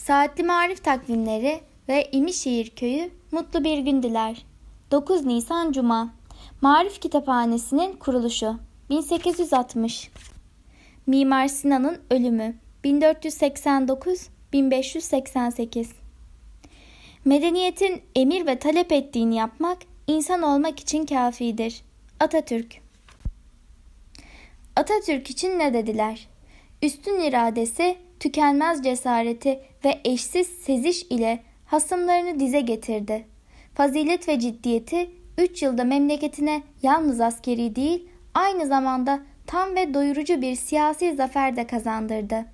Saatli Marif Takvimleri ve İmişehir Köyü mutlu bir gün diler. 9 Nisan Cuma Marif Kitaphanesi'nin kuruluşu 1860 Mimar Sinan'ın ölümü 1489-1588 Medeniyetin emir ve talep ettiğini yapmak insan olmak için kafidir. Atatürk Atatürk için ne dediler? Üstün iradesi, tükenmez cesareti ve eşsiz seziş ile hasımlarını dize getirdi. Fazilet ve ciddiyeti 3 yılda memleketine yalnız askeri değil, aynı zamanda tam ve doyurucu bir siyasi zafer de kazandırdı.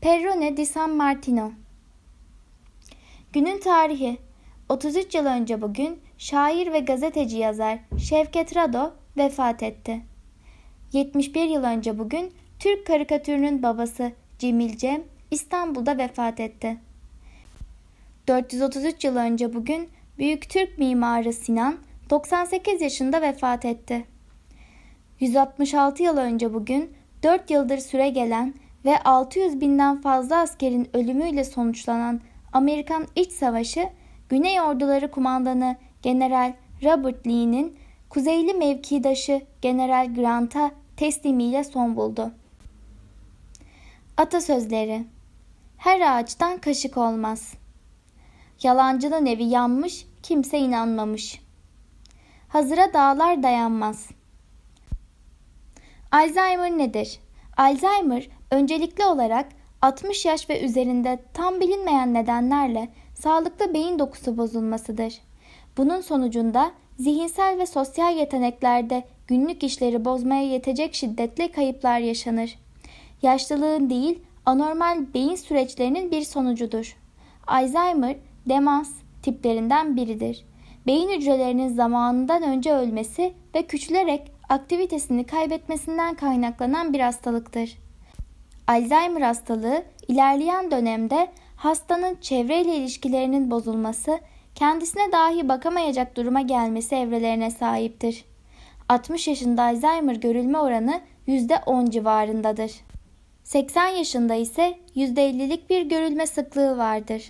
Perrone di San Martino Günün tarihi 33 yıl önce bugün şair ve gazeteci yazar Şevket Rado vefat etti. 71 yıl önce bugün Türk karikatürünün babası Cemil Cem İstanbul'da vefat etti. 433 yıl önce bugün Büyük Türk mimarı Sinan 98 yaşında vefat etti. 166 yıl önce bugün 4 yıldır süre gelen ve 600 binden fazla askerin ölümüyle sonuçlanan Amerikan İç Savaşı Güney Orduları Kumandanı General Robert Lee'nin Kuzeyli mevkidaşı General Grant'a teslimiyle son buldu. Atasözleri Her ağaçtan kaşık olmaz. Yalancının evi yanmış, kimse inanmamış. Hazıra dağlar dayanmaz. Alzheimer nedir? Alzheimer öncelikli olarak 60 yaş ve üzerinde tam bilinmeyen nedenlerle sağlıklı beyin dokusu bozulmasıdır. Bunun sonucunda zihinsel ve sosyal yeteneklerde günlük işleri bozmaya yetecek şiddetle kayıplar yaşanır. Yaşlılığın değil, anormal beyin süreçlerinin bir sonucudur. Alzheimer, demans tiplerinden biridir. Beyin hücrelerinin zamanından önce ölmesi ve küçülerek aktivitesini kaybetmesinden kaynaklanan bir hastalıktır. Alzheimer hastalığı ilerleyen dönemde hastanın çevreyle ilişkilerinin bozulması, kendisine dahi bakamayacak duruma gelmesi evrelerine sahiptir. 60 yaşında Alzheimer görülme oranı %10 civarındadır. 80 yaşında ise %50'lik bir görülme sıklığı vardır.